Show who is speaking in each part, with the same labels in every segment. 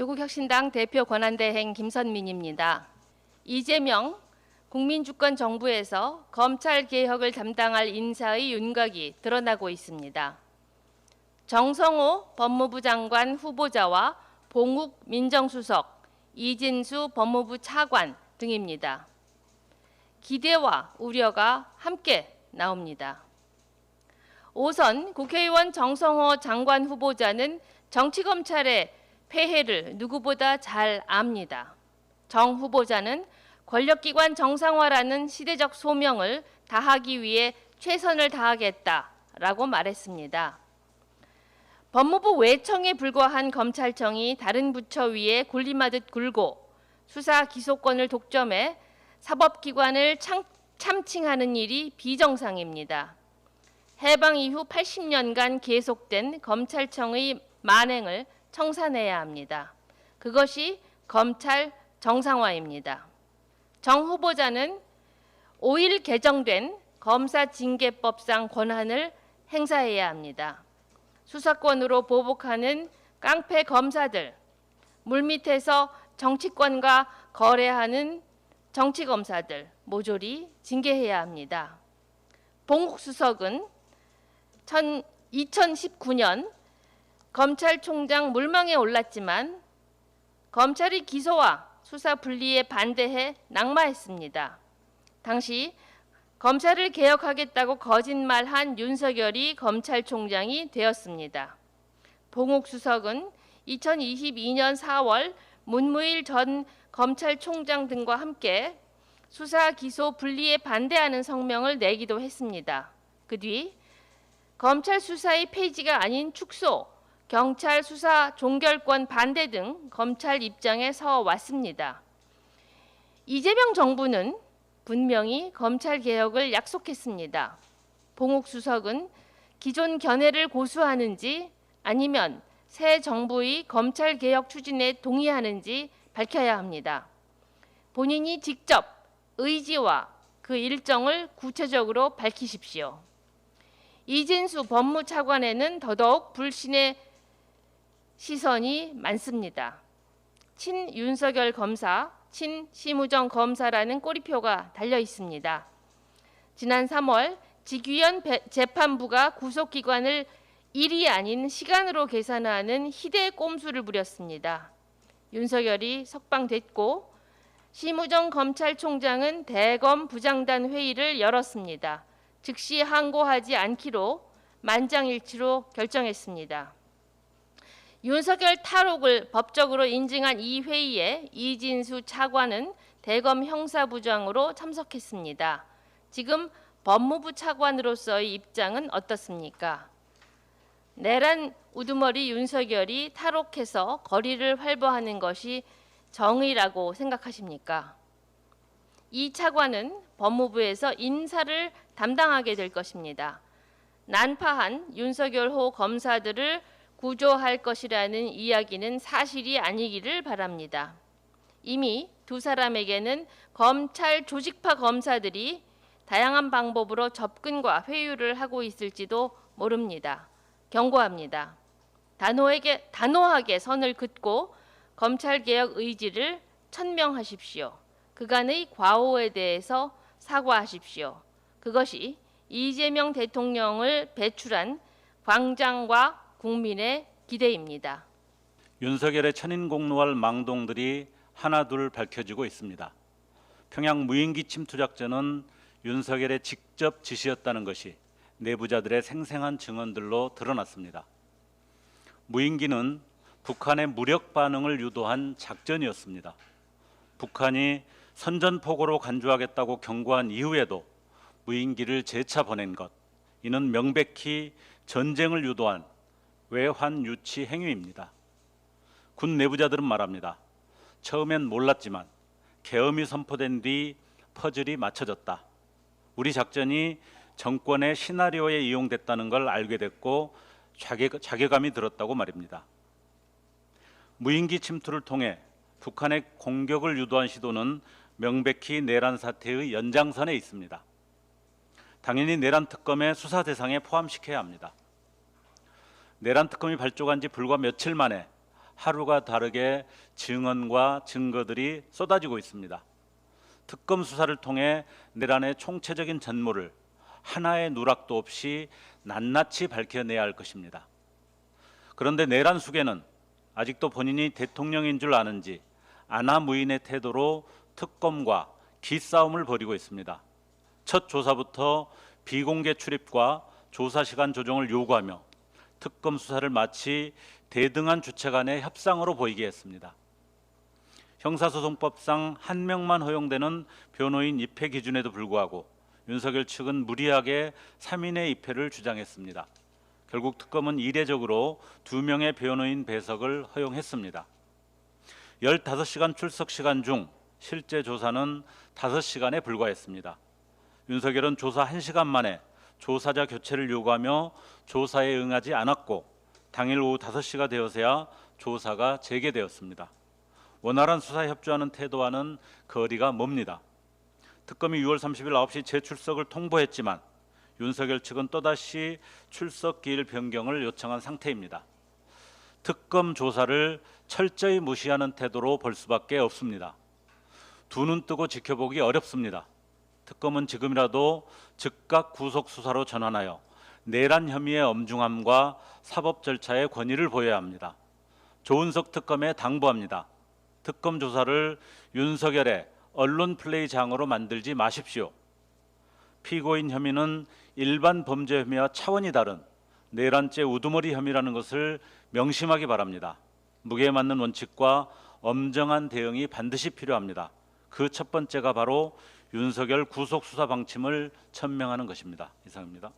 Speaker 1: 조국혁신당 대표 권한대행 김선민입니다. 이재명 국민주권정부에서 검찰 개혁을 담당할 인사의 윤곽이 드러나고 있습니다. 정성호 법무부 장관 후보자와 봉욱 민정수석, 이진수 법무부 차관 등입니다. 기대와 우려가 함께 나옵니다. 오선 국회의원 정성호 장관 후보자는 정치검찰의 폐해를 누구보다 잘 압니다. 정 후보자는 권력기관 정상화라는 시대적 소명을 다하기 위해 최선을 다하겠다라고 말했습니다. 법무부 외청에 불과한 검찰청이 다른 부처 위에 군림하듯 굴고 수사 기소권을 독점해 사법기관을 참, 참칭하는 일이 비정상입니다. 해방 이후 80년간 계속된 검찰청의 만행을 청산해야 합니다. 그것이 검찰 정상화입니다. 정 후보자는 5일 개정된 검사 징계법상 권한을 행사해야 합니다. 수사권으로 보복하는 깡패 검사들, 물밑에서 정치권과 거래하는 정치 검사들 모조리 징계해야 합니다. 봉국 수석은 2019년 검찰총장 물망에 올랐지만 검찰의 기소와 수사 분리에 반대해 낙마했습니다. 당시 검찰을 개혁하겠다고 거짓말한 윤석열이 검찰총장이 되었습니다. 봉욱 수석은 2022년 4월 문무일 전 검찰총장 등과 함께 수사 기소 분리에 반대하는 성명을 내기도 했습니다. 그 뒤 검찰 수사의 폐지가 아닌 축소, 경찰 수사 종결권 반대 등 검찰 입장에 서 왔습니다. 이재명 정부는 분명히 검찰 개혁을 약속했습니다. 봉욱 수석은 기존 견해를 고수하는지 아니면 새 정부의 검찰 개혁 추진에 동의하는지 밝혀야 합니다. 본인이 직접 의지와 그 일정을 구체적으로 밝히십시오. 이진수 법무차관에는 더더욱 불신의 시선이 많습니다. 친 윤석열 검사, 친 심우정 검사라는 꼬리표가 달려 있습니다. 지난 3월 직위원 재판부가 구속기관을 일이 아닌 시간으로 계산하는 희대 꼼수를 부렸습니다. 윤석열이 석방됐고 심우정 검찰총장은 대검 부장단 회의를 열었습니다. 즉시 항고하지 않기로 만장일치로 결정했습니다. 윤석열 탈옥을 법적으로 인증한 이 회의에 이진수 차관은 대검 형사부장으로 참석했습니다. 지금 법무부 차관으로서의 입장은 어떻습니까? 내란 우두머리 윤석열이 탈옥해서 거리를 활보하는 것이 정의라고 생각하십니까? 이 차관은 법무부에서 인사를 담당하게 될 것입니다. 난파한 윤석열호 검사들을 구조할 것이라는 이야기는 사실이 아니기를 바랍니다. 이미 두 사람에게는 검찰 조직파 검사들이 다양한 방법으로 접근과 회유를 하고 있을지도 모릅니다. 경고합니다. 단호하게, 단호하게 선을 긋고 검찰 개혁 의지를 천명하십시오. 그간의 과오에 대해서 사과하십시오. 그것이 이재명 대통령을 배출한 광장과 국민의 기대입니다.
Speaker 2: 윤석열의 천인 공노할 망동들이 하나둘 밝혀지고 있습니다. 평양 무인기 침투 작전은 윤석열의 직접 지시였다는 것이 내부자들의 생생한 증언들로 드러났습니다. 무인기는 북한의 무력 반응을 유도한 작전이었습니다. 북한이 선전포고로 간주하겠다고 경고한 이후에도 무인기를 재차 보낸 것, 이는 명백히 전쟁을 유도한 외환 유치 행위입니다. 군 내부자들은 말합니다. 처음엔 몰랐지만 계엄이 선포된 뒤 퍼즐이 맞춰졌다. 우리 작전이 정권의 시나리오에 이용됐다는 걸 알게 됐고 자괴, 자괴감이 들었다고 말입니다. 무인기 침투를 통해 북한의 공격을 유도한 시도는 명백히 내란 사태의 연장선에 있습니다. 당연히 내란 특검의 수사 대상에 포함시켜야 합니다. 내란 특검이 발족한 지 불과 며칠 만에 하루가 다르게 증언과 증거들이 쏟아지고 있습니다. 특검 수사를 통해 내란의 총체적인 전모를 하나의 누락도 없이 낱낱이 밝혀내야 할 것입니다. 그런데 내란 수계는 아직도 본인이 대통령인 줄 아는지 아나무인의 태도로 특검과 기싸움을 벌이고 있습니다. 첫 조사부터 비공개 출입과 조사 시간 조정을 요구하며 특검 수사를 마치 대등한 주체 간의 협상으로 보이게 했습니다. 형사소송법상 한 명만 허용되는 변호인 입회 기준에도 불구하고 윤석열 측은 무리하게 3인의 입회를 주장했습니다. 결국 특검은 이례적으로 두 명의 변호인 배석을 허용했습니다. 15시간 출석 시간 중 실제 조사는 5시간에 불과했습니다. 윤석열은 조사 1시간 만에 조사자 교체를 요구하며 조사에 응하지 않았고 당일 오후 5시가 되어서야 조사가 재개되었습니다. 원활한 수사에 협조하는 태도와는 거리가 멉니다. 특검이 6월 30일 9시 재출석을 통보했지만 윤석열 측은 또다시 출석 기일 변경을 요청한 상태입니다. 특검 조사를 철저히 무시하는 태도로 볼 수밖에 없습니다. 두 눈 뜨고 지켜보기 어렵습니다. 특검은 지금이라도 즉각 구속 수사로 전환하여 내란 혐의의 엄중함과 사법 절차의 권위를 보여야 합니다. 조은석 특검에 당부합니다. 특검 조사를 윤석열의 언론 플레이 장으로 만들지 마십시오. 피고인 혐의는 일반 범죄 혐의와 차원이 다른 내란죄 우두머리 혐의라는 것을 명심하기 바랍니다. 무게에 맞는 원칙과 엄정한 대응이 반드시 필요합니다. 그 첫 번째가 바로 윤석열 구속 수사 방침을 천명하는 것입니다. 이상입니다.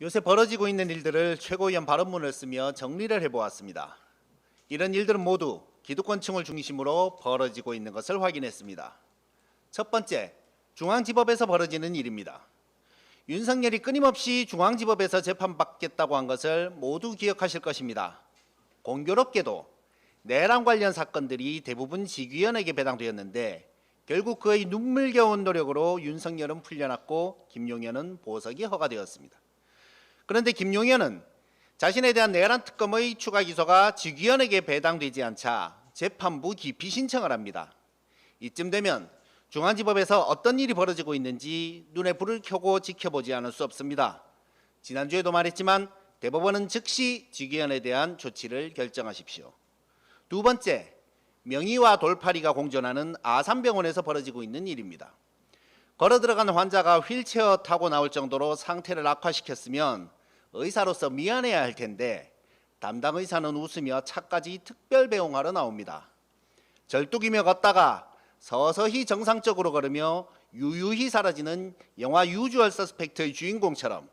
Speaker 3: 요새 벌어지고 있는 일들을 최고위원 발언문을 쓰며 정리를 해보았습니다. 이런 일들은 모두 기득권층을 중심으로 벌어지고 있는 것을 확인했습니다. 첫 번째, 중앙지법에서 벌어지는 일입니다. 윤석열이 끊임없이 중앙지법에서 재판받겠다고 한 것을 모두 기억하실 것입니다. 공교롭게도 내란 관련 사건들이 대부분 지귀현에게 배당되었는데 결국 그의 눈물겨운 노력으로 윤석열은 풀려났고 김용현은 보석이 허가되었습니다. 그런데 김용현은 자신에 대한 내란 특검의 추가 기소가 지귀현에게 배당되지 않자 재판부 기피 신청을 합니다. 이쯤 되면 중앙지법에서 어떤 일이 벌어지고 있는지 눈에 불을 켜고 지켜보지 않을 수 없습니다. 지난주에도 말했지만 대법원은 즉시 지귀현에 대한 조치를 결정하십시오. 두 번째, 명의와 돌팔이가 공존하는 아산병원에서 벌어지고 있는 일입니다. 걸어 들어간 환자가 휠체어 타고 나올 정도로 상태를 악화시켰으면 의사로서 미안해야 할 텐데 담당 의사는 웃으며 차까지 특별 배웅하러 나옵니다. 절뚝이며 걷다가 서서히 정상적으로 걸으며 유유히 사라지는 영화 유주얼 서스펙트의 주인공처럼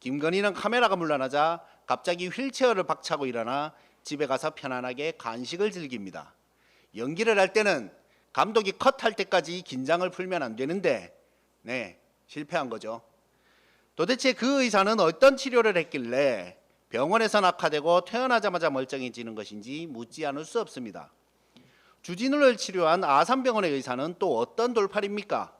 Speaker 3: 김건희는 카메라가 물러나자 갑자기 휠체어를 박차고 일어나 집에 가서 편안하게 간식을 즐깁니다. 연기를 할 때는 감독이 컷할 때까지 긴장을 풀면 안 되는데 네, 실패한 거죠. 도대체 그 의사는 어떤 치료를 했길래 병원에서 낙하되고 태어나자마자 멀쩡해지는 것인지 묻지 않을 수 없습니다. 주진우를 치료한 아산병원의 의사는 또 어떤 돌팔입니까?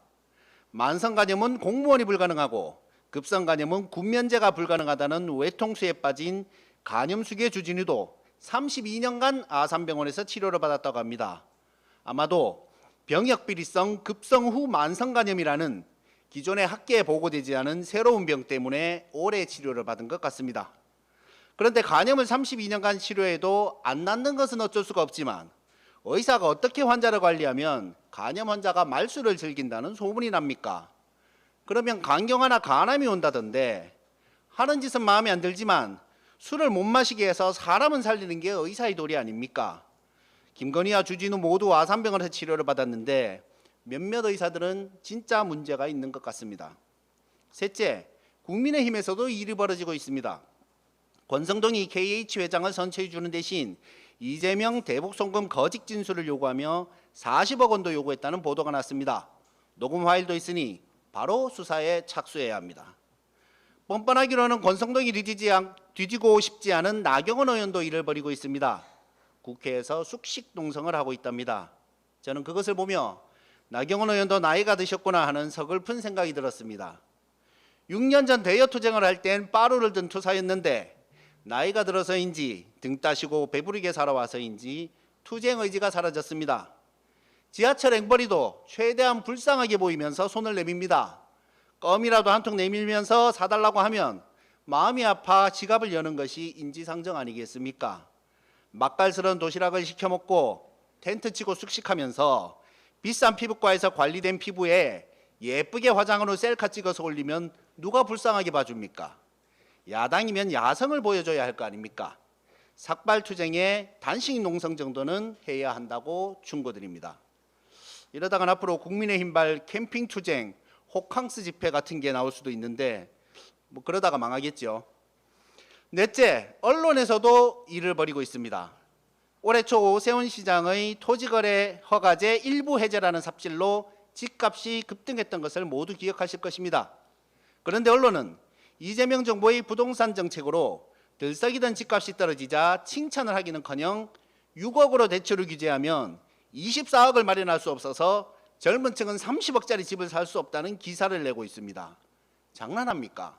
Speaker 3: 만성 간염은 공무원이 불가능하고 급성 간염은 군면제가 불가능하다는 외통수에 빠진 간염수계 주진우도 32년간 아산병원에서 치료를 받았다고 합니다. 아마도 병역 비리성 급성 후 만성 간염이라는 기존의 학계에 보고되지 않은 새로운 병 때문에 오래 치료를 받은 것 같습니다. 그런데 간염을 32년간 치료해도 안 낫는 것은 어쩔 수가 없지만 의사가 어떻게 환자를 관리하면 간염 환자가 말수를 즐긴다는 소문이 납니까? 그러면 간경화나 간암이 온다던데 하는 짓은 마음에 안 들지만 술을 못 마시게 해서 사람은 살리는 게 의사의 도리 아닙니까? 김건희와 주진우 모두 아산병원에서 치료를 받았는데 몇몇 의사들은 진짜 문제가 있는 것 같습니다. 셋째, 국민의힘에서도 일이 벌어지고 있습니다. 권성동이 KH 회장을 선처해 주는 대신 이재명 대북 송금 거짓 진술을 요구하며 40억 원도 요구했다는 보도가 났습니다. 녹음 파일도 있으니 바로 수사에 착수해야 합니다. 뻔뻔하기로는 권성동이 뒤지지 않, 뒤지고 싶지 않은 나경원 의원도 일을 벌이고 있습니다. 국회에서 숙식 동성을 하고 있답니다. 저는 그것을 보며 나경원 의원도 나이가 드셨구나 하는 서글픈 생각이 들었습니다. 6년 전 대여 투쟁을 할 땐 빠루를 든 투사였는데 나이가 들어서인지 등 따시고 배부르게 살아와서인지 투쟁 의지가 사라졌습니다. 지하철 앵벌이도 최대한 불쌍하게 보이면서 손을 내밉니다. 껌이라도 한 통 내밀면서 사달라고 하면 마음이 아파 지갑을 여는 것이 인지상정 아니겠습니까? 맛깔스러운 도시락을 시켜 먹고 텐트 치고 숙식하면서 비싼 피부과에서 관리된 피부에 예쁘게 화장으로 셀카 찍어서 올리면 누가 불쌍하게 봐줍니까? 야당이면 야성을 보여줘야 할 거 아닙니까? 삭발투쟁에 단식 농성 정도는 해야 한다고 충고드립니다. 이러다가 앞으로 국민의힘발 캠핑 투쟁, 호캉스 집회 같은 게 나올 수도 있는데 뭐 그러다가 망하겠죠. 넷째, 언론에서도 일을 벌이고 있습니다. 올해 초 오세훈 시장의 토지거래 허가제 일부 해제라는 삽질로 집값이 급등했던 것을 모두 기억하실 것입니다. 그런데 언론은 이재명 정부의 부동산 정책으로 들썩이던 집값이 떨어지자 칭찬을 하기는커녕 6억으로 대출을 규제하면 24억을 마련할 수 없어서 젊은 층은 30억짜리 집을 살 수 없다는 기사를 내고 있습니다. 장난합니까?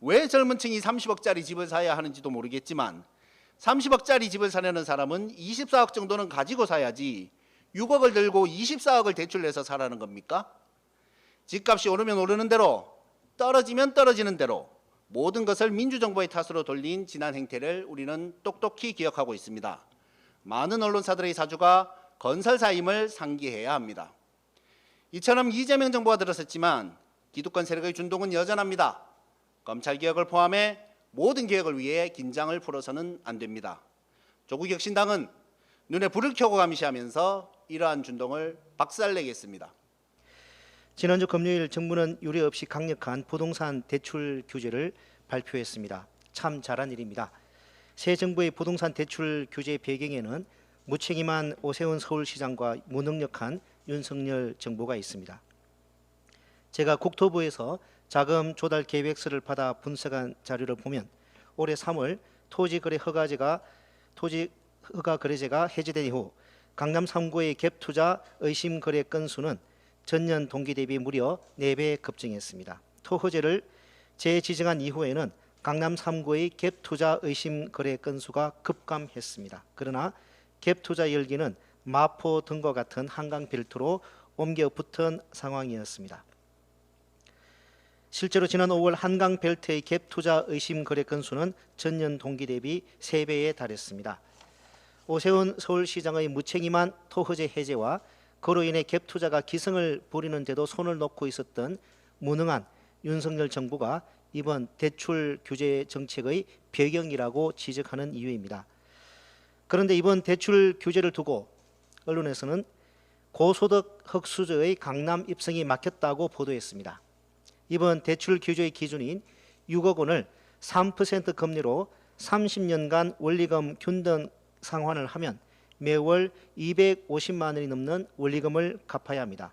Speaker 3: 왜 젊은 층이 30억짜리 집을 사야 하는지도 모르겠지만 30억짜리 집을 사려는 사람은 24억 정도는 가지고 사야지 6억을 들고 24억을 대출내서 사라는 겁니까? 집값이 오르면 오르는 대로 떨어지면 떨어지는 대로 모든 것을 민주정부의 탓으로 돌린 지난 행태를 우리는 똑똑히 기억하고 있습니다. 많은 언론사들의 사주가 건설사임을 상기해야 합니다. 이처럼 이재명 정부가 들어섰지만 기득권 세력의 준동은 여전합니다. 검찰 개혁을 포함해 모든 개혁을 위해 긴장을 풀어서는 안 됩니다. 조국 혁신당은 눈에 불을 켜고 감시하면서 이러한 준동을 박살내겠습니다.
Speaker 4: 지난주 금요일 정부는 유례 없이 강력한 부동산 대출 규제를 발표했습니다. 참 잘한 일입니다. 새 정부의 부동산 대출 규제 배경에는 무책임한 오세훈 서울시장과 무능력한 윤석열 정부가 있습니다. 제가 국토부에서 자금 조달 계획서를 받아 분석한 자료를 보면 올해 3월 토지 거래 허가제가 토지 허가 거래제가 해제된 이후 강남 3구의 갭 투자 의심 거래 건수는 전년 동기 대비 무려 4배 급증했습니다. 토호제를 재지정한 이후에는 강남 3구의 갭 투자 의심 거래 건수가 급감했습니다. 그러나 갭 투자 열기는 마포 등과 같은 한강 벨트로 옮겨 붙은 상황이었습니다. 실제로 지난 5월 한강 벨트의 갭 투자 의심 거래 건수는 전년 동기 대비 3배에 달했습니다. 오세훈 서울시장의 무책임한 토호제 해제와 그로 인해 갭 투자가 기승을 부리는데도 손을 놓고 있었던 무능한 윤석열 정부가 이번 대출 규제 정책의 배경이라고 지적하는 이유입니다. 그런데 이번 대출 규제를 두고 언론에서는 고소득 흑수저의 강남 입성이 막혔다고 보도했습니다. 이번 대출 규제의 기준인 6억 원을 3% 금리로 30년간 원리금 균등 상환을 하면 매월 250만 원이 넘는 원리금을 갚아야 합니다.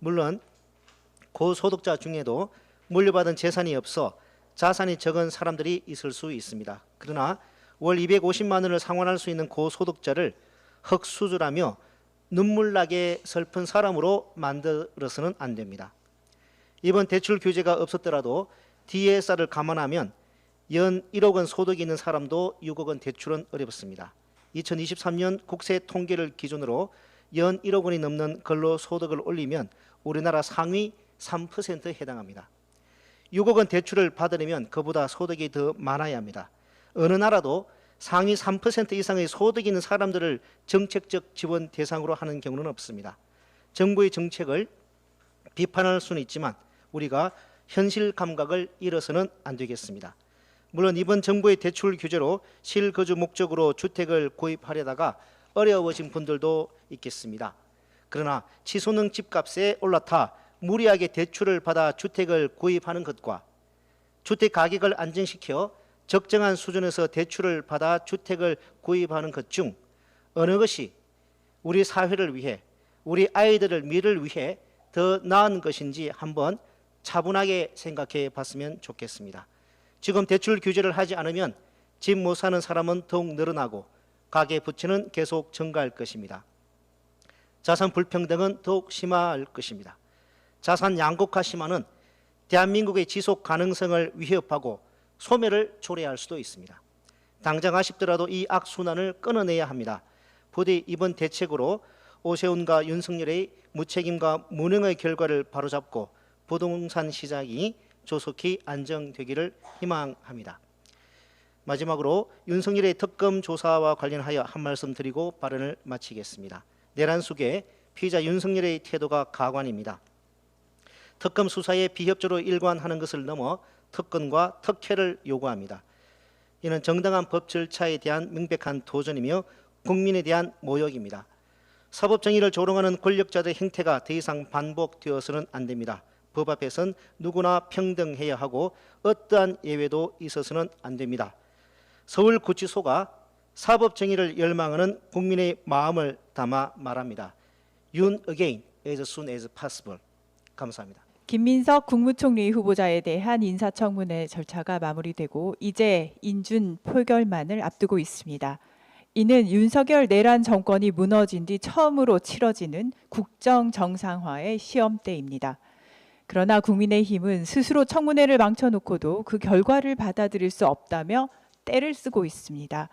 Speaker 4: 물론 고소득자 중에도 물려받은 재산이 없어 자산이 적은 사람들이 있을 수 있습니다. 그러나 월 250만 원을 상환할 수 있는 고소득자를 흑수저라며 눈물나게 슬픈 사람으로 만들어서는 안 됩니다. 이번 대출 규제가 없었더라도 DSR을 감안하면 연 1억 원 소득이 있는 사람도 6억 원 대출은 어렵습니다. 2023년 국세 통계를 기준으로 연 1억 원이 넘는 근로 소득을 올리면 우리나라 상위 3%에 해당합니다. 6억 원 대출을 받으려면 그보다 소득이 더 많아야 합니다. 어느 나라도 상위 3% 이상의 소득이 있는 사람들을 정책적 지원 대상으로 하는 경우는 없습니다. 정부의 정책을 비판할 수는 있지만 우리가 현실 감각을 잃어서는 안 되겠습니다. 물론 이번 정부의 대출 규제로 실거주 목적으로 주택을 구입하려다가 어려워진 분들도 있겠습니다. 그러나 치솟는 집값에 올라타 무리하게 대출을 받아 주택을 구입하는 것과 주택 가격을 안정시켜 적정한 수준에서 대출을 받아 주택을 구입하는 것 중 어느 것이 우리 사회를 위해 우리 아이들을 미래를 위해 더 나은 것인지 한번 차분하게 생각해 봤으면 좋겠습니다. 지금 대출 규제를 하지 않으면 집 못 사는 사람은 더욱 늘어나고 가계 부채는 계속 증가할 것입니다. 자산 불평등은 더욱 심화할 것입니다. 자산 양극화 심화는 대한민국의 지속 가능성을 위협하고 소멸을 초래할 수도 있습니다. 당장 아쉽더라도 이 악순환을 끊어내야 합니다. 부디 이번 대책으로 오세훈과 윤석열의 무책임과 무능의 결과를 바로잡고 부동산 시장이 조속히 안정되기를 희망합니다. 마지막으로 윤석열의 특검 조사와 관련하여 한 말씀 드리고 발언을 마치겠습니다. 내란 속에 피의자 윤석열의 태도가 가관입니다. 특검 수사에 비협조로 일관하는 것을 넘어 특권과 특혜를 요구합니다. 이는 정당한 법 절차에 대한 명백한 도전이며 국민에 대한 모욕입니다. 사법 정의를 조롱하는 권력자들의 행태가 더 이상 반복되어서는 안 됩니다. 법 앞에선 누구나 평등해야 하고 어떠한 예외도 있어서는 안 됩니다. 서울구치소가 사법 정의를 열망하는 국민의 마음을 담아 말합니다. 윤 again as soon as possible. 감사합니다.
Speaker 5: 김민석 국무총리 후보자에 대한 인사청문회 절차가 마무리되고 이제 인준 표결만을 앞두고 있습니다. 이는 윤석열 내란 정권이 무너진 뒤 처음으로 치러지는 국정 정상화의 시험대입니다. 그러나 국민의힘은 스스로 청문회를 망쳐놓고도 그 결과를 받아들일 수 없다며 떼를 쓰고 있습니다.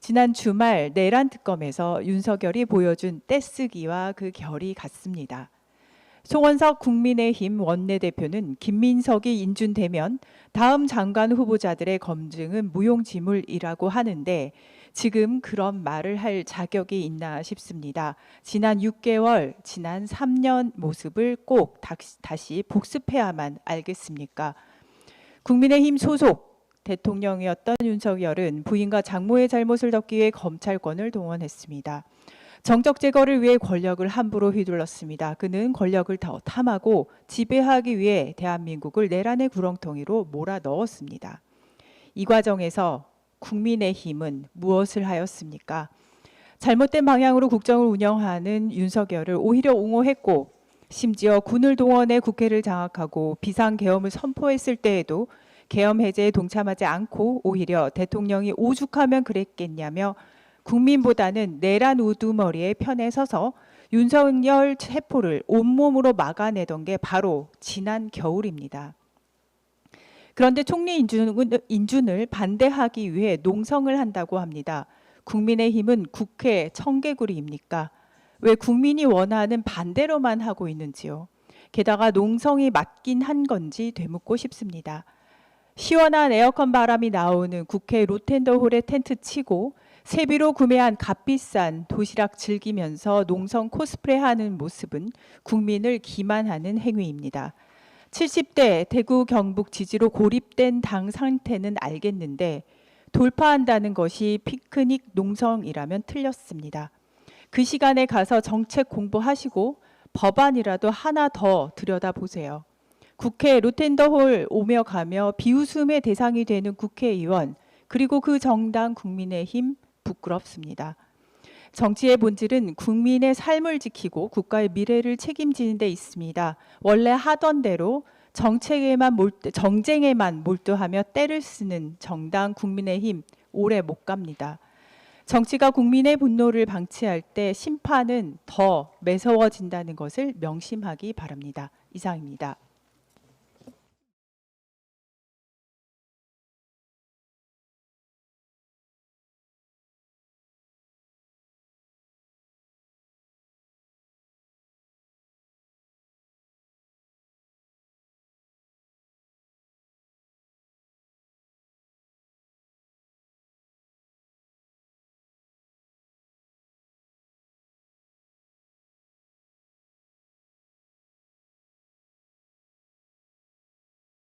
Speaker 5: 지난 주말 내란 특검에서 윤석열이 보여준 떼쓰기와 그 결이 같습니다. 송원석 국민의힘 원내대표는 김민석이 인준되면 다음 장관 후보자들의 검증은 무용지물이라고 하는데 지금 그런 말을 할 자격이 있나 싶습니다. 지난 6개월, 지난 3년 모습을 꼭 다시- 복습해야만 알겠습니까? 국민의힘 소속 대통령이었던 윤석열은 부인과 장모의 잘못을 덮기 위해 검찰권을 동원했습니다. 정적 제거를 위해 권력을 함부로 휘둘렀습니다. 그는 권력을 더 탐하고 지배하기 위해 대한민국을 내란의 구렁텅이로 몰아 넣었습니다. 이 과정에서 국민의힘은 무엇을 하였습니까? 잘못된 방향으로 국정을 운영하는 윤석열을 오히려 옹호했고 심지어 군을 동원해 국회를 장악하고 비상계엄을 선포했을 때에도 계엄 해제에 동참하지 않고 오히려 대통령이 오죽하면 그랬겠냐며 국민보다는 내란 우두머리의 편에 서서 윤석열 체포를 온몸으로 막아내던 게 바로 지난 겨울입니다. 그런데 총리 인준을, 인준을 반대하기 위해 농성을 한다고 합니다. 국민의힘은 국회 청개구리입니까? 왜 국민이 원하는 반대로만 하고 있는지요? 게다가 농성이 맞긴 한 건지 되묻고 싶습니다. 시원한 에어컨 바람이 나오는 국회 로텐더홀에 텐트 치고 세비로 구매한 값비싼 도시락 즐기면서 농성 코스프레 하는 모습은 국민을 기만하는 행위입니다. 70대 대구 경북 지지로 고립된 당 상태는 알겠는데 돌파한다는 것이 피크닉 농성이라면 틀렸습니다. 그 시간에 가서 정책 공부하시고 법안이라도 하나 더 들여다보세요. 국회 로텐더홀 오며 가며 비웃음의 대상이 되는 국회의원 그리고 그 정당 국민의힘 부끄럽습니다. 정치의 본질은 국민의 삶을 지키고 국가의 미래를 책임지는 데 있습니다. 원래 하던 대로 정책에만 몰두, 정쟁에만 몰두하며 때를 쓰는 정당 국민의힘 오래 못 갑니다. 정치가 국민의 분노를 방치할 때 심판은 더 매서워진다는 것을 명심하기 바랍니다. 이상입니다.